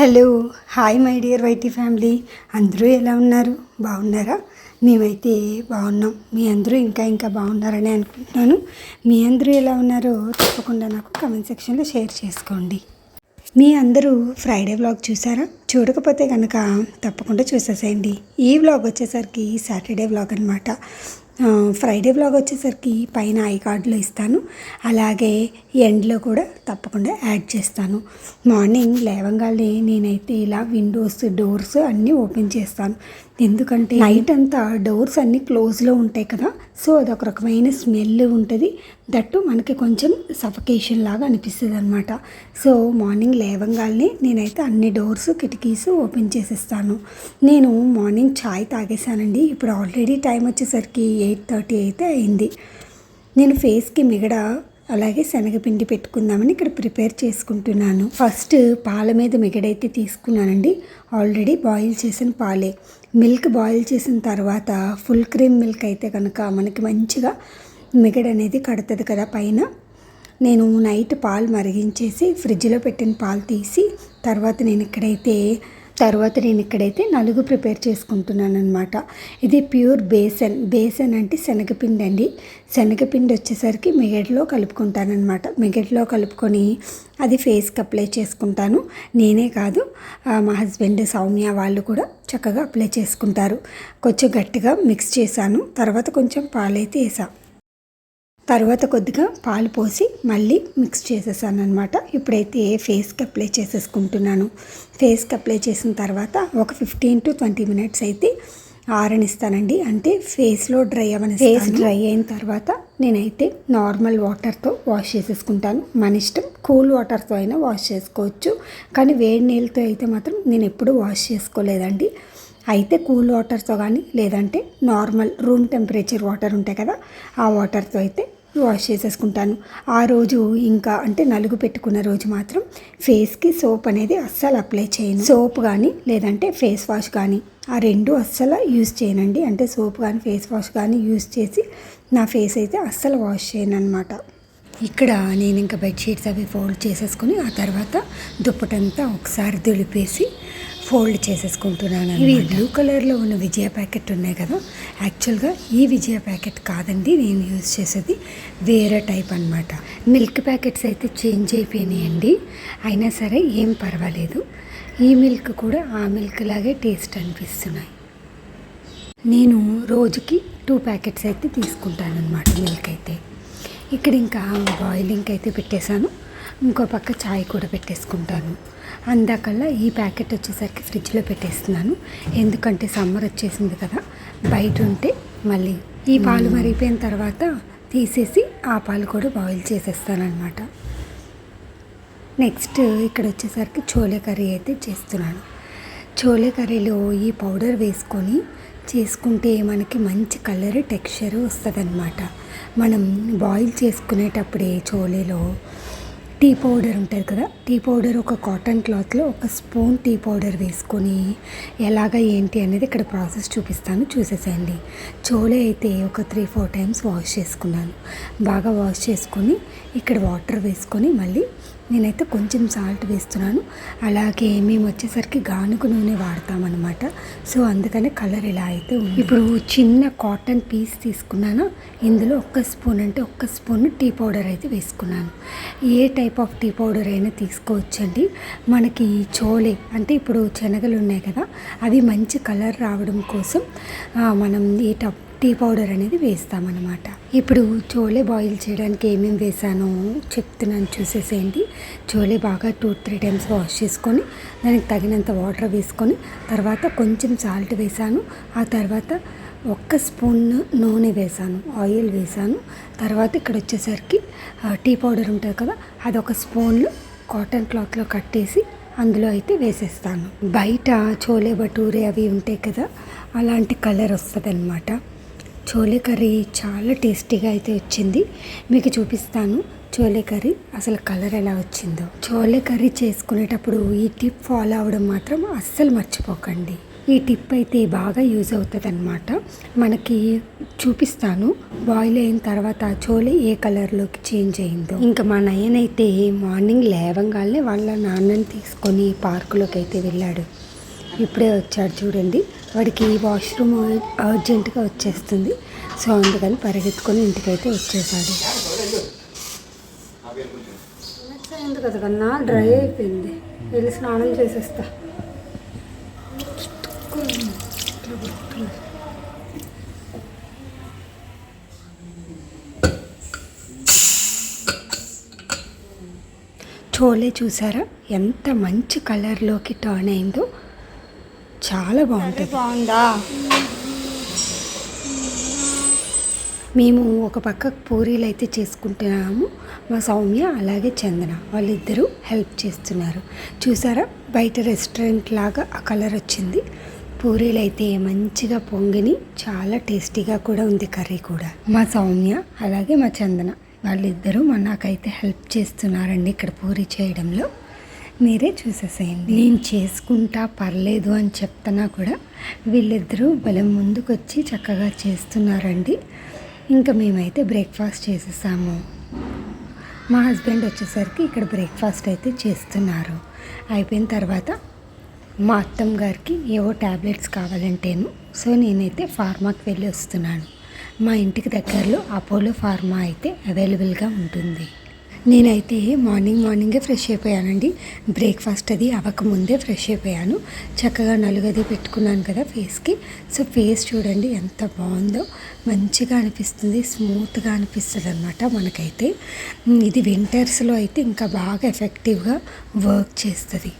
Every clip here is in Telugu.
Hello hi my dear YT family. అందరూ ఎలా ఉన్నారు? బాగున్నారా? మేమైతే బాగున్నాం. మీ అందరూ ఇంకా ఇంకా బాగున్నారని అనుకుంటున్నాను. మీ అందరూ ఎలా ఉన్నారో తప్పకుండా నాకు కమెంట్ సెక్షన్లో షేర్ చేసుకోండి. మీ అందరూ ఫ్రైడే వ్లాగ్ చూసారా? చూడకపోతే కనుక తప్పకుండా చూసేసేయండి. ఈ వ్లాగ్ వచ్చేసరికి సాటర్డే వ్లాగ్ అనమాట ఫ్రైడే బ్లాగ్ వచ్చేసరికి పైన ఐ కార్డులో ఇస్తాను. అలాగే ఎండ్లో కూడా తప్పకుండా యాడ్ చేస్తాను. మార్నింగ్ లేవంగానే నేనైతే ఇలా విండోస్ డోర్స్ అన్నీ ఓపెన్ చేస్తాను. ఎందుకంటే నైట్ అంతా డోర్స్ అన్నీ క్లోజ్లో ఉంటాయి కదా. సో అదొక రకమైన స్మెల్ ఉంటుంది. దట్టు మనకి కొంచెం సఫకేషన్ లాగా అనిపిస్తుంది అనమాట సో మార్నింగ్ లేవంగానే నేనైతే అన్ని డోర్స్ కిటికీస్ ఓపెన్ చేసేస్తాను. నేను మార్నింగ్ ఛాయ్ తాగేశానండి. ఇప్పుడు ఆల్రెడీ టైం వచ్చేసరికి ఎయిట్ థర్టీ అయితే అయింది. నేను ఫేస్కి మిగడ అలాగే శనగపిండి పెట్టుకుందామని ఇక్కడ ప్రిపేర్ చేసుకుంటున్నాను. ఫస్ట్ పాల మీద మిగడైతే తీసుకున్నానండి. ఆల్రెడీ బాయిల్ చేసిన పాలే. మిల్క్ బాయిల్ చేసిన తర్వాత ఫుల్ క్రీమ్ మిల్క్ అయితే కనుక మనకి మంచిగా మిగడ అనేది కడుతుంది కదా పైన. నేను నైట్ పాలు మరిగించేసి ఫ్రిడ్జ్లో పెట్టిన పాలు తీసి తర్వాత నేను ఇక్కడైతే తర్వాత నేను ఇక్కడైతే నలుగు ప్రిపేర్ చేసుకుంటున్నాను అనమాట ఇది ప్యూర్ బేసన్. బేసన్ అంటే శనగపిండి అండి. శనగపిండి వచ్చేసరికి మిగడ్లో కలుపుకుంటానమాట అనమాట మిగడ్లో కలుపుకొని అది ఫేస్కి అప్లై చేసుకుంటాను. నేనే కాదు మా హస్బెండ్ సౌమ్య వాళ్ళు కూడా చక్కగా అప్లై చేసుకుంటారు. కొంచెం గట్టిగా మిక్స్ చేశాను. తర్వాత కొంచెం పాలైతే వేసాను తర్వాత కొద్దిగా పాలు పోసి మళ్ళీ మిక్స్ చేసేసాను అనమాట ఇప్పుడైతే ఫేస్కి అప్లై చేసేసుకుంటున్నాను. ఫేస్కి అప్లై చేసిన తర్వాత ఒక ఫిఫ్టీన్ టు ట్వంటీ మినిట్స్ అయితే ఆరనిస్తానండి. అంటే ఫేస్లో డ్రై అవ్వని ఫేస్ డ్రై అయిన తర్వాత నేనైతే నార్మల్ వాటర్తో వాష్ చేసేసుకుంటాను. మన ఇష్టం కూల్ వాటర్తో అయినా వాష్ చేసుకోవచ్చు. కానీ వేడి నీళ్ళతో అయితే మాత్రం నేను ఎప్పుడూ వాష్ చేసుకోలేదండి. అయితే కూల్ వాటర్తో కానీ లేదంటే నార్మల్ రూమ్ టెంపరేచర్ వాటర్ ఉంటాయి కదా ఆ వాటర్తో అయితే వాష్ చేసేసుకుంటాను. ఆ రోజు ఇంకా అంటే నలుగు పెట్టుకున్న రోజు మాత్రం ఫేస్కి సోప్ అనేది అస్సలు అప్లై చేయను. సోప్ కానీ లేదంటే ఫేస్ వాష్ కానీ ఆ రెండు అస్సలు యూజ్ చేయనండి. అంటే సోప్ కానీ ఫేస్ వాష్ కానీ యూజ్ చేసి నా ఫేస్ అయితే అస్సలు వాష్ చేయను అనమాట ఇక్కడ నేను ఇంకా బెడ్షీట్స్ అవి ఫోల్డ్ చేసేసుకుని ఆ తర్వాత దుప్పటంతా ఒకసారి దులిపేసి ఫోల్డ్ చేసేసుకుంటున్నాను ఇవి బ్లూ కలర్లో ఉన్న విజయ ప్యాకెట్ ఉన్నాయి కదా. యాక్చువల్గా ఈ విజయ ప్యాకెట్ కాదండి. నేను యూజ్ చేసేది వేరే టైప్ అనమాట మిల్క్ ప్యాకెట్స్ అయితే చేంజ్ అయిపోయినాయండి. అయినా సరే ఏం పర్వాలేదు. ఈ మిల్క్ కూడా ఆ మిల్క్ లాగే టేస్ట్ అనిపిస్తున్నాయి. నేను రోజుకి టూ ప్యాకెట్స్ అయితే తీసుకుంటాను అనమాట మిల్క్ అయితే. ఇక్కడ ఇంకా బాయిలింగ్ అయితే పెట్టేశాను. ఇంకో పక్క చాయ్ కూడా పెట్టేసుకుంటాను. అందాకల్లా ఈ ప్యాకెట్ వచ్చేసరికి ఫ్రిడ్జ్లో పెట్టేస్తున్నాను. ఎందుకంటే సమ్మర్ వచ్చేసింది కదా బయట ఉంటే మళ్ళీ ఈ పాలు మరిగిపోయిన తర్వాత తీసేసి ఆ పాలు కూడా బాయిల్ చేసేస్తానమాట నెక్స్ట్ ఇక్కడ వచ్చేసరికి చోలే కర్రీ అయితే చేస్తున్నాను. చోలే కర్రీలో ఈ పౌడర్ వేసుకొని చేసుకుంటే మనకి మంచి కలర్ టెక్స్చర్ వస్తుంది మనం బాయిల్ చేసుకునేటప్పుడే చోలేలో టీ పౌడర్ ఉంటుంది కదా టీ పౌడర్ ఒక కాటన్ క్లాత్లో ఒక స్పూన్ టీ పౌడర్ వేసుకొని ఎలాగ ఏంటి అనేది ఇక్కడ ప్రాసెస్ చూపిస్తాను చూసేసేయండి. చోలే అయితే ఒక త్రీ ఫోర్ టైమ్స్ వాష్ చేసుకున్నాను. బాగా వాష్ చేసుకొని ఇక్కడ వాటర్ వేసుకొని మళ్ళీ నేనైతే కొంచెం సాల్ట్ వేస్తున్నాను. అలాగే మేము వచ్చేసరికి గానుగు నూనె వాడతామన్నమాట. సో అందుకని కలర్ ఇలా అయితే ఉంది. ఇప్పుడు చిన్న కాటన్ పీస్ తీసుకున్నాను. ఇందులో ఒక్క స్పూన్ అంటే ఒక్క స్పూన్ టీ పౌడర్ అయితే వేసుకున్నాను. A type of tea powder అయినా తీసుకోవచ్చండి. మనకి చోలే అంటే ఇప్పుడు శనగలు ఉన్నాయి కదా అవి మంచి కలర్ రావడం కోసం మనం ఈ టప్ టీ పౌడర్ అనేది వేస్తామన్నమాట. ఇప్పుడు చోలే బాయిల్ చేయడానికి ఏమేమి వేసానో చెప్తున్నాను చూసేసేయండి. చోలే బాగా టూ త్రీ టైమ్స్ వాష్ చేసుకొని దానికి తగినంత వాటర్ వేసుకొని తర్వాత కొంచెం సాల్ట్ వేసాను. ఆ తర్వాత ఒక్క స్పూన్ నూనె వేసాను ఆయిల్ వేసాను. తర్వాత ఇక్కడ వచ్చేసరికి టీ పౌడర్ ఉంటుంది కదా అది ఒక స్పూన్లు కాటన్ క్లాత్లో కట్టేసి అందులో అయితే వేసేస్తాను. బయట చోలే భటూరే అవి ఉంటాయి కదా అలాంటి కలర్ వస్తుంది అనమాట చోలే కర్రీ చాలా టేస్టీగా అయితే వచ్చింది. మీకు చూపిస్తాను చోలే కర్రీ అసలు కలర్ ఎలా వచ్చిందో. చోలే కర్రీ చేసుకునేటప్పుడు ఈ టిప్ ఫాలో అవ్వడం మాత్రం అస్సలు మర్చిపోకండి. ఈ టిప్ అయితే బాగా యూజ్ అవుతుంది అనమాట మనకి చూపిస్తాను బాయిల్ అయిన తర్వాత చోలే ఏ కలర్లోకి చేంజ్ అయిందో. ఇంకా మా నయనైతే మార్నింగ్ లేవంగానే వాళ్ళ నాన్నని తీసుకొని పార్కులోకి అయితే వెళ్ళాడు. ఇప్పుడే వచ్చాడు చూడండి. వాడికి వాష్రూమ్ అర్జెంటుగా వచ్చేస్తుంది. సో అందుకని పరిగెత్తుకొని ఇంటికైతే వచ్చేసాడు. అయింది కదా కన్నా డ్రై అయిపోయింది. వెళ్ళి స్నానం చేసేస్తా. చోలే చూసారా? ఎంత మంచి కలర్లోకి టర్న్ అయిందో. చాలా బాగుంటుంది. బాగుందా? మేము ఒక పక్క పూరీలు అయితే చేసుకుంటున్నాము. మా సౌమ్య అలాగే చందన వాళ్ళిద్దరూ హెల్ప్ చేస్తున్నారు. చూసారా? బయట రెస్టారెంట్ లాగా ఆ కలర్ వచ్చింది. పూరీలు అయితే మంచిగా పొంగిని చాలా టేస్టీగా కూడా ఉంది కర్రీ కూడా. మా సౌమ్య అలాగే మా చందన వాళ్ళిద్దరూ మా నాకైతే హెల్ప్ చేస్తున్నారండి ఇక్కడ పూరి చేయడంలో. మీరే చూసేసేయండి. నేను చేసుకుంటా పర్లేదు అని చెప్తున్నా కూడా వీళ్ళిద్దరూ బలం ముందుకొచ్చి చక్కగా చేస్తున్నారండి. ఇంకా మేమైతే బ్రేక్ఫాస్ట్ చేసేసాము. మా హస్బెండ్ వచ్చేసరికి ఇక్కడ బ్రేక్ఫాస్ట్ అయితే చేస్తున్నారు. అయిపోయిన తర్వాత మా అత్తమ్మ గారికి ఏవో ట్యాబ్లెట్స్ కావాలంటేను సో నేనైతే ఫార్మాకి వెళ్ళి వస్తున్నాను. మా ఇంటికి దగ్గరలో అపోలో ఫార్మా అయితే అవైలబుల్గా ఉంటుంది. నేనైతే మార్నింగ్ మార్నింగే ఫ్రెష్ అయిపోయానండి. బ్రేక్ఫాస్ట్ అది అవ్వకముందే ఫ్రెష్ అయిపోయాను. చక్కగా నలుగది పెట్టుకున్నాను కదా ఫేస్కి. సో ఫేస్ చూడండి ఎంత బాగుందో. మంచిగా అనిపిస్తుంది స్మూత్గా అనిపిస్తుంది అనమాట మనకైతే ఇది వింటర్స్లో అయితే ఇంకా బాగా ఎఫెక్టివ్గా వర్క్ చేస్తుంది.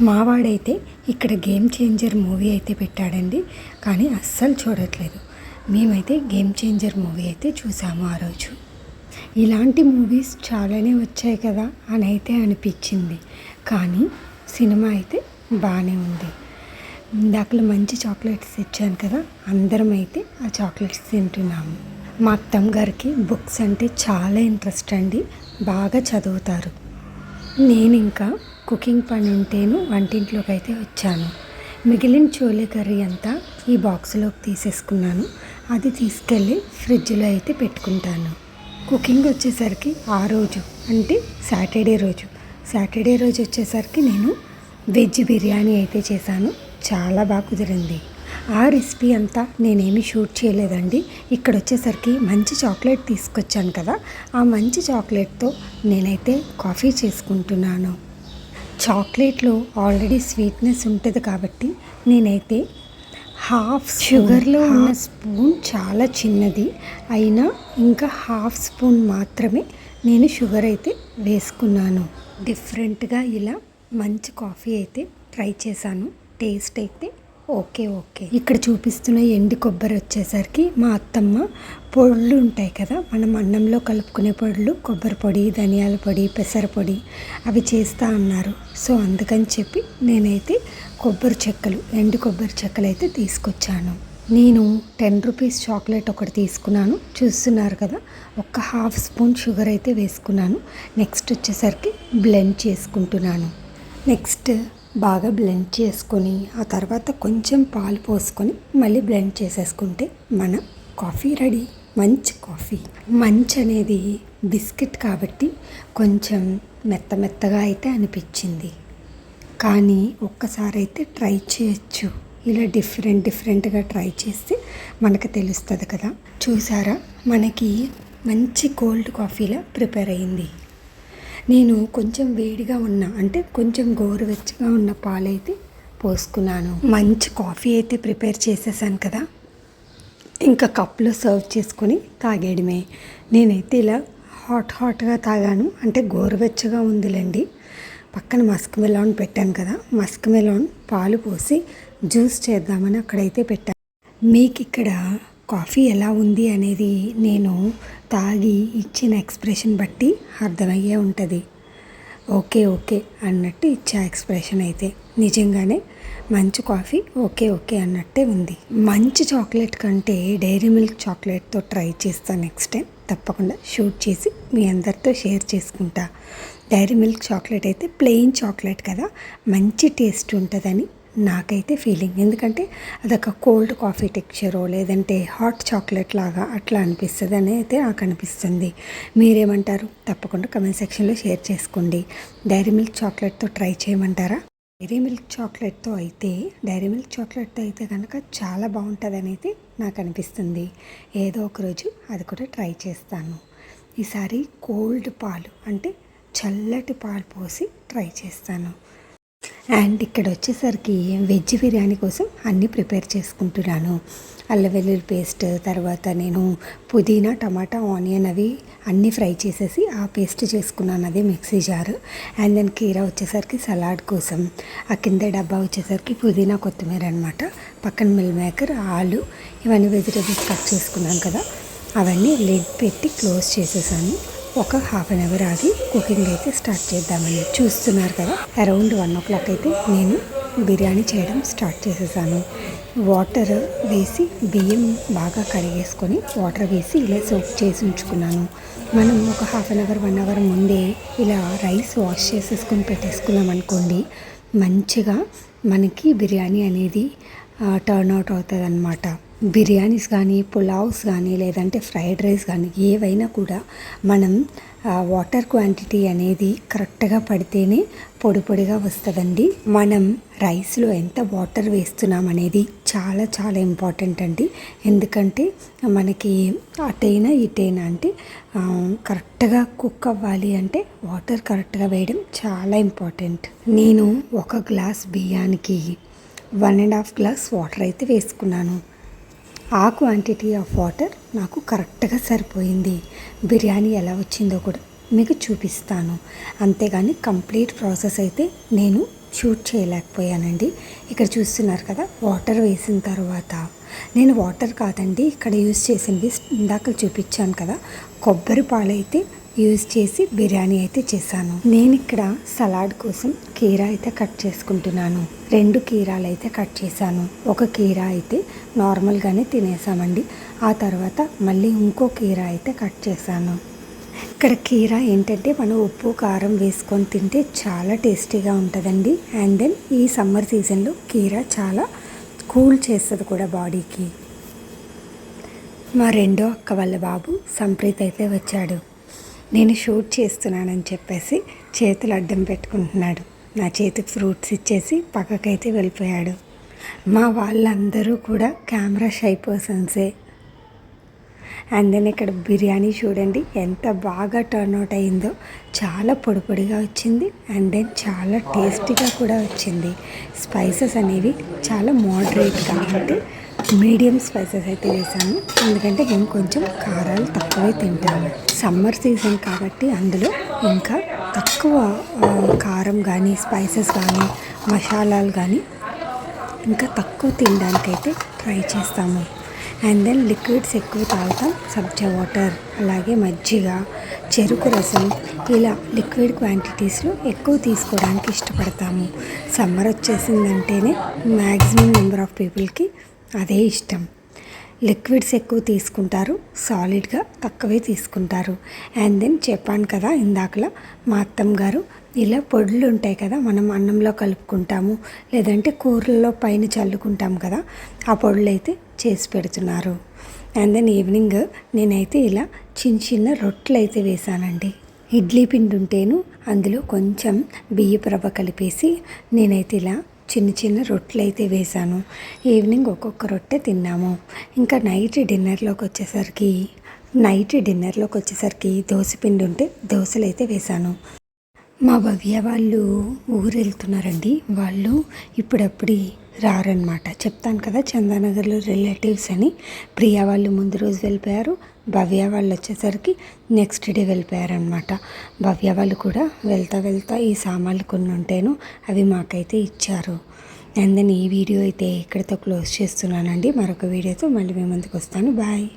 మావాడైతే ఇక్కడ గేమ్ చేంజర్ మూవీ అయితే పెట్టాడండి. కానీ అస్సలు చూడట్లేదు. మేమైతే గేమ్ చేంజర్ మూవీ అయితే చూసాము ఆ రోజు. ఇలాంటి మూవీస్ చాలానే వచ్చాయి కదా అని అయితే అనిపించింది. కానీ సినిమా అయితే బాగానే ఉంది. ఇందాకలు మంచి చాక్లెట్స్ ఇచ్చాను కదా అందరం అయితే ఆ చాక్లెట్స్ తింటున్నాము. మా అత్తమ్మ గారికి బుక్స్ అంటే చాలా ఇంట్రెస్ట్ అండి బాగా చదువుతారు. నేను ఇంకా కుకింగ్ పని ఉంటేను వంటింట్లోకి అయితే వచ్చాను. మిగిలిన చోలే కర్రీ అంతా ఈ బాక్స్లోకి తీసేసుకున్నాను. అది తీసుకెళ్ళి ఫ్రిడ్జ్లో అయితే పెట్టుకుంటాను. కుకింగ్ వచ్చేసరికి ఆ రోజు అంటే సాటర్డే రోజు. సాటర్డే రోజు వచ్చేసరికి నేను వెజ్ బిర్యానీ అయితే చేశాను. చాలా బాగా కుదిరింది. ఆ రెసిపీ అంతా నేనేమి షూట్ చేయలేదండి. ఇక్కడ వచ్చేసరికి మంచి చాక్లెట్ తీసుకొచ్చాను కదా ఆ మంచి చాక్లెట్తో నేనైతే కాఫీ చేసుకుంటున్నాను. చాక్లెట్లో ఆల్రెడీ స్వీట్నెస్ ఉంటుంది కాబట్టి నేనైతే హాఫ్ షుగర్లో ఉన్న స్పూన్ చాలా చిన్నది. అయినా ఇంకా హాఫ్ స్పూన్ మాత్రమే నేను షుగర్ అయితే వేసుకున్నాను. డిఫరెంట్గా ఇలా మంచి కాఫీ అయితే ట్రై చేశాను. టేస్ట్ అయితే ఓకే ఓకే. ఇక్కడ చూపిస్తున్న ఎండి కొబ్బరి వచ్చేసరికి మా అత్తమ్మ పొడులు ఉంటాయి కదా మనం అన్నంలో కలుపుకునే పొడులు కొబ్బరి పొడి ధనియాల పొడి పెసర పొడి అవి చేస్తా అన్నారు. సో అందుకని చెప్పి నేనైతే కొబ్బరి చెక్కలు ఎండు కొబ్బరి చెక్కలు అయితే తీసుకొచ్చాను. నేను టెన్ రూపీస్ చాక్లెట్ ఒకటి తీసుకున్నాను. చూస్తున్నారు కదా ఒక హాఫ్ స్పూన్ షుగర్ అయితే వేసుకున్నాను. నెక్స్ట్ వచ్చేసరికి బ్లెండ్ చేసుకుంటున్నాను. నెక్స్ట్ బాగా బ్లెండ్ చేసుకొని ఆ తర్వాత కొంచెం పాలు పోసుకొని మళ్ళీ బ్లెండ్ చేసేసుకుంటే మన కాఫీ రెడీ మంచి కాఫీ మంచ్ అనేది బిస్కెట్ కాబట్టి కొంచెం మెత్త మెత్తగా అయితే అనిపించింది. కానీ ఒక్కసారి అయితే ట్రై చేయొచ్చు. ఇలా డిఫరెంట్ డిఫరెంట్గా ట్రై చేస్తే మనకు తెలుస్తుంది కదా. చూసారా? మనకి మంచి కోల్డ్ కాఫీలా ప్రిపేర్ అయింది. నేను కొంచెం వేడిగా ఉన్న అంటే కొంచెం గోరువెచ్చగా ఉన్న పాలైతే పోసుకున్నాను. మంచి కాఫీ అయితే ప్రిపేర్ చేసేసాను కదా. ఇంకా కప్లో సర్వ్ చేసుకొని తాగేయడమే. నేనైతే ఇలా హాట్ హాట్గా తాగాను. అంటే గోరువెచ్చగా ఉందిలేండి. పక్కన మస్క్ మెలాన్ పెట్టాను కదా. మస్క్ మెలాన్ పాలు పోసి జ్యూస్ చేద్దామని అక్కడైతే పెట్టాను మీకు ఇక్కడ కాఫీ ఎలా ఉంది అనేది నేను తాగి ఇచ్చిన ఎక్స్ప్రెషన్ బట్టి అర్థమయ్యే ఉంటుంది. ఓకే ఓకే అన్నట్టు ఇచ్చా ఎక్స్ప్రెషన్ అయితే. నిజంగానే మంచి కాఫీ ఓకే ఓకే అన్నట్టే ఉంది. మంచి చాక్లెట్ కంటే డైరీ మిల్క్ చాక్లెట్తో ట్రై చేస్తాను నెక్స్ట్ టైం. తప్పకుండా షూట్ చేసి మీ అందరితో షేర్ చేసుకుంటా. డైరీ మిల్క్ చాక్లెట్ అయితే ప్లెయిన్ చాక్లెట్ కదా. మంచి టేస్ట్ ఉంటుందని నాకైతే ఫీలింగ్ ఎందుకంటే అదొక కోల్డ్ కాఫీ టెక్చరో లేదంటే హాట్ చాక్లెట్ లాగా అట్లా అనిపిస్తుంది అని అయితే నాకు అనిపిస్తుంది. మీరేమంటారు? తప్పకుండా కమెంట్ సెక్షన్లో షేర్ చేసుకోండి. డైరీ మిల్క్ చాక్లెట్తో ట్రై చేయమంటారా? డైరీ మిల్క్ చాక్లెట్తో అయితే డైరీ మిల్క్ చాక్లెట్తో అయితే కనుక చాలా బాగుంటుంది అనేది నాకు అనిపిస్తుంది. ఏదో ఒక రోజు అది కూడా ట్రై చేస్తాను. ఈసారి కోల్డ్ పాలు అంటే చల్లటి పాలు పోసి ట్రై చేస్తాను. అండ్ ఇక్కడ వచ్చేసరికి వెజ్ బిర్యానీ కోసం అన్నీ ప్రిపేర్ చేసుకుంటున్నాను. అల్లం వెల్లుల్లి పేస్ట్ తర్వాత నేను పుదీనా టమాటా ఆనియన్ అవి అన్నీ ఫ్రై చేసేసి ఆ పేస్ట్ చేసుకున్నాను అదే మిక్సీ జారు. అండ్ దెన్ కీర వచ్చేసరికి సలాడ్ కోసం. ఆ కింద డబ్బా వచ్చేసరికి పుదీనా కొత్తిమీర అనమాట పక్కన మిల్ మేకర్ ఆలు ఇవన్నీ వెజిటేబుల్స్ కట్ చేసుకున్నాను కదా. అవన్నీ లిడ్ పెట్టి క్లోజ్ చేసేసాను. ఒక హాఫ్ అన్ అవర్ ఆగి కుకింగ్ అయితే స్టార్ట్ చేద్దామని చూస్తున్నారు కదా. అరౌండ్ వన్ ఓ క్లాక్ అయితే నేను బిర్యానీ చేయడం స్టార్ట్ చేసేసాను. వాటర్ వేసి బియ్యం బాగా కడిగేసుకొని వాటర్ వేసి ఇలా సోప్ చేసి ఉంచుకున్నాను. మనం ఒక half an hour one hour ముందే ఇలా రైస్ వాష్ చేసేసుకొని పెట్టేసుకున్నాం అనుకోండి మంచిగా మనకి బిర్యానీ అనేది టర్న్ అవుట్ అవుతుంది అనమాట బిర్యానీస్ కానీ పులావ్స్ కానీ లేదంటే ఫ్రైడ్ రైస్ కానీ ఏవైనా కూడా మనం వాటర్ క్వాంటిటీ అనేది కరెక్ట్గా పడితేనే పొడి పొడిగా వస్తుందండి. మనం రైస్లో ఎంత వాటర్ వేస్తున్నాం అనేది చాలా చాలా ఇంపార్టెంట్ అండి. ఎందుకంటే మనకి అటైనా ఇటైనా అంటే కరెక్ట్గా కుక్ అవ్వాలి అంటే వాటర్ కరెక్ట్గా వేయడం చాలా ఇంపార్టెంట్. నేను ఒక గ్లాస్ బియ్యానికి one and half glass water అయితే వేసుకున్నాను. ఆ క్వాంటిటీ ఆఫ్ వాటర్ నాకు కరెక్ట్గా సరిపోయింది. బిర్యానీ ఎలా వచ్చిందో కూడా మీకు చూపిస్తాను. అంతేగాని కంప్లీట్ ప్రాసెస్ అయితే నేను షూట్ చేయలేకపోయానండి. ఇక్కడ చూస్తున్నారు కదా వాటర్ వేసిన తర్వాత. నేను వాటర్ కాదండి ఇక్కడ యూస్ చేసింది ఇందాక చూపించాను కదా కొబ్బరి పాలైతే యూజ్ చేసి బిర్యానీ అయితే చేశాను. నేను ఇక్కడ సలాడ్ కోసం కీరా అయితే కట్ చేసుకుంటున్నాను. రెండు కీరాలు అయితే కట్ చేశాను. ఒక కీరా అయితే నార్మల్గానే తినేసామండి. ఆ తర్వాత మళ్ళీ ఇంకో కీరా అయితే కట్ చేశాను. ఇక్కడ కీరా ఏంటంటే మనం ఉప్పు కారం వేసుకొని తింటే చాలా టేస్టీగా ఉంటుందండి. అండ్ దెన్ ఈ సమ్మర్ సీజన్లో కీరా చాలా కూల్ చేస్తుంది కూడా బాడీకి. మా రెండో అక్క వాళ్ళ బాబు సంప్రీత్ అయితే వచ్చాడు. నేను షూట్ చేస్తున్నానని చెప్పేసి చేతులు అడ్డం పెట్టుకుంటున్నాడు. నా చేతికి ఫ్రూట్స్ ఇచ్చేసి పక్కకైతే వెళ్ళిపోయాడు. మా వాళ్ళందరూ కూడా కెమెరా షై పర్సన్సే. అండ్ దెన్ ఇక్కడ బిర్యానీ చూడండి ఎంత బాగా టర్న్ అవుట్ అయిందో. చాలా పొడి పొడిగా వచ్చింది అండ్ దెన్ చాలా టేస్టీగా కూడా వచ్చింది. స్పైసెస్ అనేవి చాలా మోడరేట్ కాబట్టి మీడియం స్పైసెస్ అయితే వేసాను ఎందుకంటే మేము కొంచెం కారాలు తక్కువే తింటాము సమ్మర్ సీజన్ కాబట్టి అందులో ఇంకా తక్కువ కారం కానీ స్పైసెస్ కానీ మసాలాలు కానీ ఇంకా తక్కువ తినడానికి అయితే ట్రై చేస్తాము. అండ్ దెన్ లిక్విడ్స్ ఎక్కువ తాగుతాం సబ్జా వాటర్ అలాగే మజ్జిగ చెరుకు రసం ఇలా లిక్విడ్ క్వాంటిటీస్లో ఎక్కువ తీసుకోవడానికి ఇష్టపడతాము. సమ్మర్ వచ్చేసిందంటేనే మ్యాక్సిమం నెంబర్ ఆఫ్ పీపుల్కి అదే ఇష్టం. లిక్విడ్స్ ఎక్కువ తీసుకుంటారు సాలిడ్గా తక్కువే తీసుకుంటారు. అండ్ దెన్ చెప్పాను కదా ఇందాకలా మా అత్తమ్మ గారు ఇలా పొడులు ఉంటాయి కదా మనం అన్నంలో కలుపుకుంటాము లేదంటే కూరల్లో పైన చల్లుకుంటాం కదా ఆ పొడులు అయితే చేసి పెడుతున్నారు. అండ్ దెన్ ఈవినింగ్ నేనైతే ఇలా చిన్న చిన్న రొట్టెలు అయితే వేశానండి ఇడ్లీ పిండి ఉంటేను అందులో కొంచెం బియ్య రవ్వ కలిపేసి నేనైతే ఇలా చిన్న చిన్న రొట్టెలు అయితే వేశాను. ఈవినింగ్ ఒక్కొక్క రొట్టె తిన్నాము. ఇంకా నైట్ డిన్నర్లోకి వచ్చేసరికి నైట్ డిన్నర్లోకి వచ్చేసరికి పిండి ఉంటే దోశలు అయితే వేశాను. మా భవ్య వాళ్ళు ఊరు వెళ్తున్నారండి వాళ్ళు ఇప్పుడప్పుడు రారనమాట చెప్తాను కదా చందానగర్లో రిలేటివ్స్ అని. ప్రియా వాళ్ళు ముందు రోజు వెళ్ళిపోయారు. భవ్య వాళ్ళు వచ్చేసరికి నెక్స్ట్ డే వెళ్ళిపోయారనమాట భవ్య వాళ్ళు కూడా వెళ్తా వెళ్తా ఈ సామాన్లు కొన్ని ఉంటేను అవి మాకైతే ఇచ్చారు. అండ్ దెన్ ఈ వీడియో అయితే ఇక్కడితో క్లోజ్ చేస్తున్నానండి. మరొక వీడియోతో మళ్ళీ మేము ముందుకు వస్తాను. బాయ్